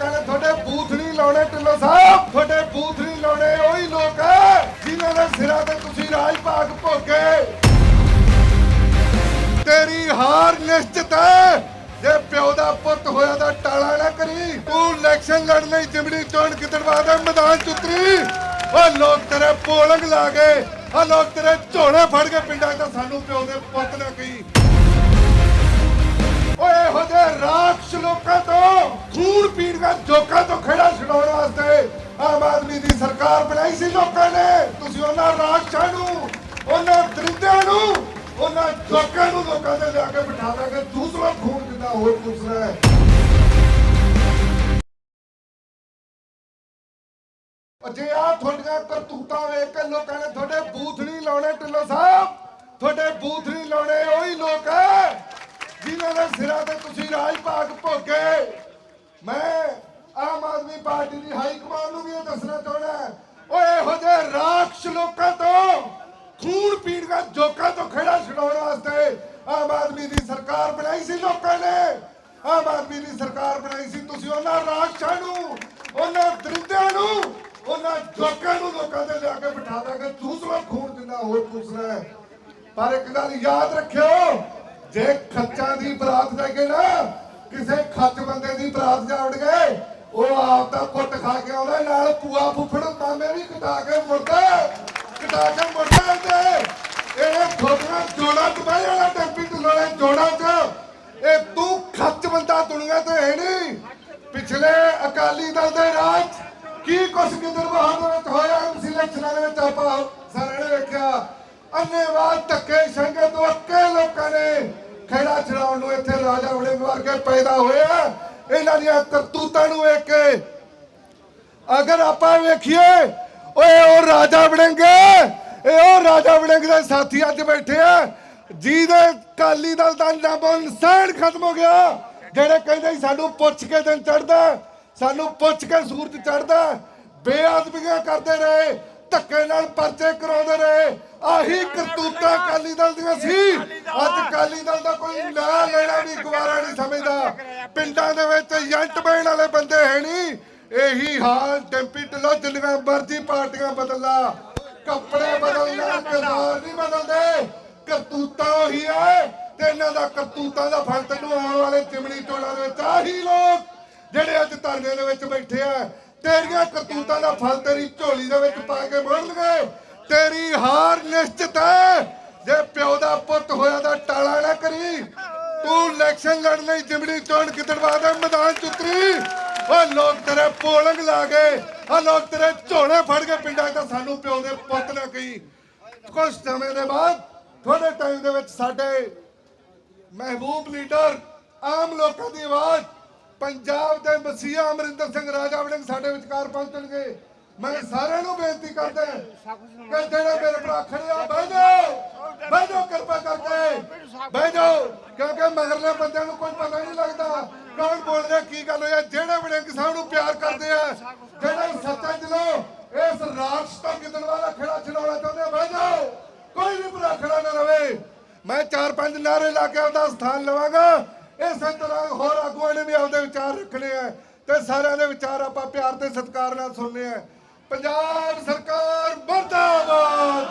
ਲੋਕਾਂ ਤੁਹਾਡੇ ਬੂਥ ਨਹੀਂ ਲਾਉਣੇ ਢਿੱਲੋ ਸਾਹਿਬ। ਤੁਹਾਡੇ ਬੂਥ ਨਹੀਂ ਲਾਉਣੇ, ਉਹੀ ਲੋਕ ਜਿਨ੍ਹਾਂ ਦੇ ਸਿਰਾਂ ਤੇ ਤੁਸੀਂ ਰਾਜ ਭਾਗ। ਭੋਗੇ ਤੇਰੀ ਹਾਰ ਨਿਸ਼ਚਿਤ ਹੈ ਜੇ ਪਿਓ ਦਾ ਪੁੱਤ ਹੋਇਆ ਦਾ ਟਾਲਾ ਨਾ ਕਰੀ। ਤੂੰ ਇਲੈਕਸ਼ਨ ਲੜ ਲਈ ਜਿਮੜੀ ਚੋਣ ਕਿਤੜਵਾ ਦਾ, ਮੈਦਾਨ ਚ ਉਤਰੀ ਉਹ ਲੋਕ ਤੇਰੇ ਪੋਲੰਗ ਲਾ ਗਏ ਆ ਲੋਕ ਤੇਰੇ ਝੋਲੇ ਫੜ ਕੇ ਪਿੰਡਾਂ ਦਾ ਸਾਨੂੰ ਪਿਓ ਦੇ ਪੁੱਤ ਨਾ ਕਹੀ। ਰਾਖਸ਼ ਲੋਕਾਂ ਤੋਂ ਖੂਨ ਪੀਣ ਦਾ ਜੋਕਾਂ ਤੋਂ ਖੇੜਾ ਛਡਾਉਣ ਵਾਸਤੇ ਆਮ ਆਦਮੀ ਦੀ ਸਰਕਾਰ ਬਣਾਈ ਸੀ ਲੋਕਾਂ ਨੇ। ਤੁਸੀਂ ਉਹਨਾਂ ਰਾਖਸ਼ਾਂ ਨੂੰ, ਉਹਨਾਂ ਦਰਿੰਦਿਆਂ ਨੂੰ, ਉਹਨਾਂ ਜੋਕਾਂ ਨੂੰ ਲੋਕਾਂ ਦੇ ਲਿਆ ਕੇ ਬਿਠਾ ਦਾਂਗੇ ਦੂਸਰਾ ਖੂਨ ਜਿੰਦਾ ਹੋਰ ਦੂਸਰਾ ਹੈ ਜੇ ਆ ਤੁਹਾਡੀਆਂ ਕਰਤੂਤਾਂ ਵੇਖ ਕੇ ਲੋਕਾਂ ਨੇ ਤੁਹਾਡੇ ਬੂਥ ਨਹੀਂ ਲਾਉਣੇ, ਢਿੱਲੋ ਸਾਹਿਬ। ਤੁਹਾਡੇ ਬੂਥ ਨਹੀਂ ਲਾਉਣੇ, ਉਹੀ ਲੋਕ ਹੈ। ਜਿਨ੍ਹਾਂ ਦੇ ਸਿਰਾਂ ਤੇ ਤੁਸੀਂ ਰਾਜ ਭਾਗ ਭੋਗੇ ਮੈਂ ਆਮ ਆਦਮੀ ਪਾਰਟੀ ਦੀ ਹਾਈ ਕਮਾਂਡ ਨੂੰ ਵੀ ਇਹ ਦੱਸਣਾ ਚਾਹੁੰਦਾ ਓਏ ਇਹੋ ਜਿਹੇ ਰਾਖਸ਼ ਲੋਕਾਂ ਤੋਂ ਖੂਨ ਪੀਣ ਦਾ ਜੋਕਾਂ ਤੋਂ ਖੇੜਾ ਛਡਾਉਣ ਵਾਸਤੇ ਆਮ ਆਦਮੀ ਦੀ ਸਰਕਾਰ ਬਣਾਈ ਸੀ ਲੋਕਾਂ ਨੇ। ਆਮ ਆਦਮੀ ਦੀ ਸਰਕਾਰ ਬਣਾਈ ਸੀ ਤੁਸੀਂ ਉਹਨਾਂ ਰਾਖਸ਼ਾਂ ਨੂੰ, ਉਹਨਾਂ ਦਰਿੰਦਿਆਂ ਨੂੰ, ਉਹਨਾਂ ਜੋਕਾਂ ਨੂੰ ਲੋਕਾਂ ਦੇ ਲਿਆ ਕੇ ਬਿਠਾ ਦਾਂਗੇ ਦੂਸਰਾ ਖੂਨ ਜਿੰਨਾ ਹੋਰ ਦੂਸਰਾ ਹੈ। ਪਰ ਇੱਕ ਗੱਲ ਯਾਦ ਰੱਖਿਓ ਜੇ ਖੱਚਾਂ ਦੀ ਬਰਾਤ ਲੈ ਕੇ ਨਾ ਕਿਸੇ ਖੱਚ ਬੰਦੇ ਦੀ ਬਰਾਤ ਜਾਵੜ ਗਏ, ਉਹ ਆਪ ਦਾ ਪੁੱਟ ਖਾ ਕੇ ਆਉਂਦਾ, ਨਾਲ ਪੂਆ ਫੁੱਫੜ ਮਾਮੇ ਵੀ ਕਟਾ ਕੇ ਮੁੜਦਾ ਕਟਾ ਕੇ ਮੁੜਦਾ ਤੇ ਇਹ ਥੋੜਾ ਜੋੜਾ ਦਬਾਈ ਵਾਲਾ ਟੈਂਪੀ ਢੁੱਲਣੇ ਜੋੜਾ ਚ। ਇਹ ਤੂੰ ਖੱਚ ਬੰਦਾ ਦੁਨੀਆ ਤੇ ਹੈ ਨਹੀਂ। ਪਿਛਲੇ ਅਕਾਲੀ ਦਲ ਦੇ ਰਾਜ ਕੀ ਕੁਛ ਗਿੱਦੜਬਾਹ ਦੇ ਵਿੱਚ ਹੋਇਆ? ਐਮਸੀ ਇਲੈਕਸ਼ਨਾਂ ਦੇ ਵਿੱਚ ਆਪਾਂ ਸਾਰਿਆਂ ਨੇ ਵੇਖਿਆ। ਅੰਨੇਵਾਦ ਧੱਕੇ ਸੰਗੇ ਤੋਂ ਅੱਕੇ ਲੋਕਾਂ ਨੇ ਖੇੜਾ ਛਡਾਉਣ ਨੂੰ ਇੱਥੇ ਰਾਜਾ ਵੜਿੰਗ ਪੈਦਾ ਹੋਏ ਇਹਨਾਂ ਦੀਆਂ ਕਰਤੂਤਾਂ ਨੂੰ ਵੇਖ ਕੇ। ਅਗਰ ਆਪਾਂ ਵੇਖੀਏ, ਓਏ, ਉਹ ਰਾਜਾ ਵੜਿੰਗੇ, ਇਹ ਉਹ ਰਾਜਾ ਵੜਿੰਗ ਦੇ ਸਾਥੀ ਅੱਜ ਬੈਠੇ ਆ, ਜਿਹਦੇ ਕਾਲੀ ਦਲ ਦਾ ਨਾਮੋ ਨਿਸ਼ਾਨ ਖਤਮ ਹੋ ਗਿਆ। ਜਿਹੜੇ ਕਹਿੰਦੇ ਸਾਨੂੰ ਪੁੱਛ ਕੇ ਦਿਨ ਚੜਦਾ ਸਾਨੂੰ ਪੁੱਛ ਕੇ ਸੂਰਜ ਚੜਦਾ ਬੇਅਦਬੀਆਂ ਕਰਦੇ ਰਹੇ। ਧੱਕੇ ਨਾਲ ਪਰਚੇ ਕਰਾਉਂਦੇ ਰਹੇ। ਆਹੀ ਕਰਤੂਤਾਂ ਕਾਲੀ ਦਲ ਦੀਆਂ ਸੀ। ਅੱਜ ਕਾਲੀ ਦਲ ਦਾ ਕੋਈ ਨਾਂ ਲੈਣਾ ਵੀ ਗਵਾਰਾ ਨਹੀਂ ਸਮਝਦਾ। ਪਿੰਡਾਂ ਦੇ ਵਿੱਚ ਏਜੰਟ ਬਣ ਵਾਲੇ ਬੰਦੇ ਹੈ ਨਹੀਂ। ਇਹੀ ਹਾਲ ਟੈਂਪੀ ਢਿੱਲੋਂ ਜਿੰਨੀਆਂ ਮਰਜ਼ੀ ਪਾਰਟੀਆਂ ਬਦਲ ਲਾ ਕੱਪੜੇ ਬਦਲਣਾ ਕਿਰਦਾਰ ਨਹੀਂ ਬਦਲਦੇ। ਕਰਤੂਤਾਂ ਉਹੀ ਹੈ ਤੇ ਇਹਨਾਂ ਦਾ ਕਰਤੂਤਾਂ ਦਾ ਫਲ ਤੈਨੂੰ ਆਉਣ ਵਾਲੇ ਚਿਮਣੀ ਚੋਣਾਂ ਦੇ ਵਿੱਚ ਆਹੀ ਲੋਕ ਜਿਹੜੇ ਅੱਜ ਧਰਨੇ ਦੇ ਵਿੱਚ ਬੈਠੇ ਆ। ਤੇਰੀਆਂ ਕਰਤੂਤਾਂ ਦਾ ਫਲ ਤੇਰੀ ਝੋਲੀ ਦੇ ਵਿੱਚ ਪਾ ਕੇ ਮੋੜਨਗੇ। ਤੇਰੀ ਹਾਰ ਨਿਸ਼ਚਿਤ ਹੈ। ਜੇ ਪਿਓ ਦਾ ਪੁੱਤ ਹੋਇਆ ਤਾਂ ਟਾਲਾ ਨਾ ਕਰੀ। ਤੂੰ ਇਲੈਕਸ਼ਨ ਲੜਨ ਲਈ ਜਿਮੜੀ ਚੋਣ ਗਿੱਦੜਵਾ ਦੇ ਮੈਦਾਨ ਚ ਉਤਰੀ। ਉਹ ਲੋਕ ਤੇਰੇ ਪੋਲੰਗ ਲਾ ਗਏ ਆ ਲੋਕ ਤੇਰੇ ਝੋਲੇ ਫੜ ਕੇ ਪਿੰਡਾਂ 'ਚ ਤਾਂ ਸਾਨੂੰ ਪਿਓ ਦੇ ਪੁੱਤ ਨਾ ਕਹੀ। ਕੁਝ ਸਮੇਂ ਦੇ ਬਾਅਦ ਥੋੜੇ ਟਾਈਮ ਦੇ ਵਿੱਚ ਸਾਡੇ ਮਹਿਬੂਬ ਲੀਡਰ ਆਮ ਲੋਕਾਂ ਦੀ ਆਵਾਜ਼ ਪੰਜਾਬ ਦੇ ਮਸੀਹਾ ਅਮਰਿੰਦਰ ਸਿੰਘ ਰਾਜਾ ਵੜਿੰਗ ਸਾਡੇ ਵਿਚਕਾਰ ਪਹੁੰਚਣਗੇ ਮੈਂ ਸਾਰਿਆਂ ਨੂੰ ਬੇਨਤੀ ਕਰਦਾ ਕਿ ਜਿਹੜੇ ਮੇਰੇ ਭਰਾ ਖੜੇ ਆ, ਬਹਿ ਜਾਓ। ਬਹਿ ਜਾਓ, ਕਿਰਪਾ ਕਰਕੇ। ਬਹਿ ਜਾਓ, ਕਿਉਂਕਿ ਮਗਰਲੇ ਬੰਦਿਆਂ ਨੂੰ ਕੋਈ ਪਤਾ ਨਹੀਂ ਲੱਗਦਾ ਕੌਣ ਬੋਲ ਰਿਹਾ, ਕੀ ਗੱਲ ਹੋਇਆ ਜਿਹੜੇ ਵੜਿੰਗ ਸਾਹਿਬ ਨੂੰ ਪਿਆਰ ਕਰਦੇ ਆ, ਜਿਹੜੇ ਸੱਚਾ ਦਿਲੋਂ ਇਸ ਰਾਜ ਤੋਂ ਗਿੱਦੜ ਵਾਲਾ ਖੇੜਾ ਚਲਾਉਣਾ ਚਾਹੁੰਦੇ ਆ, ਬਹਿ ਜਾਓ। ਕੋਈ ਵੀ ਭਰਾ ਖੜਾ ਨਾ ਰਵੇ। ਮੈਂ ਚਾਰ ਪੰਜ ਨਾਰੇ ਲਾ ਕੇ ਆਪਦਾ ਸਥਾਨ ਲਵਾਂਗਾ। ਇਸੇ ਤਰ੍ਹਾਂ ਹੋਰ ਆਗੂਆਂ ਨੇ ਵੀ ਆਪਦੇ ਵਿਚਾਰ ਰੱਖਣੇ ਆ ਤੇ ਸਾਰਿਆਂ ਦੇ ਵਿਚਾਰ ਆਪਾਂ ਪਿਆਰ ਤੇ ਸਤਿਕਾਰ ਨਾਲ ਸੁਣਨੇ ਆ। ਪੰਜਾਬ ਸਰਕਾਰ ਮਰਦਾਬਾਦ!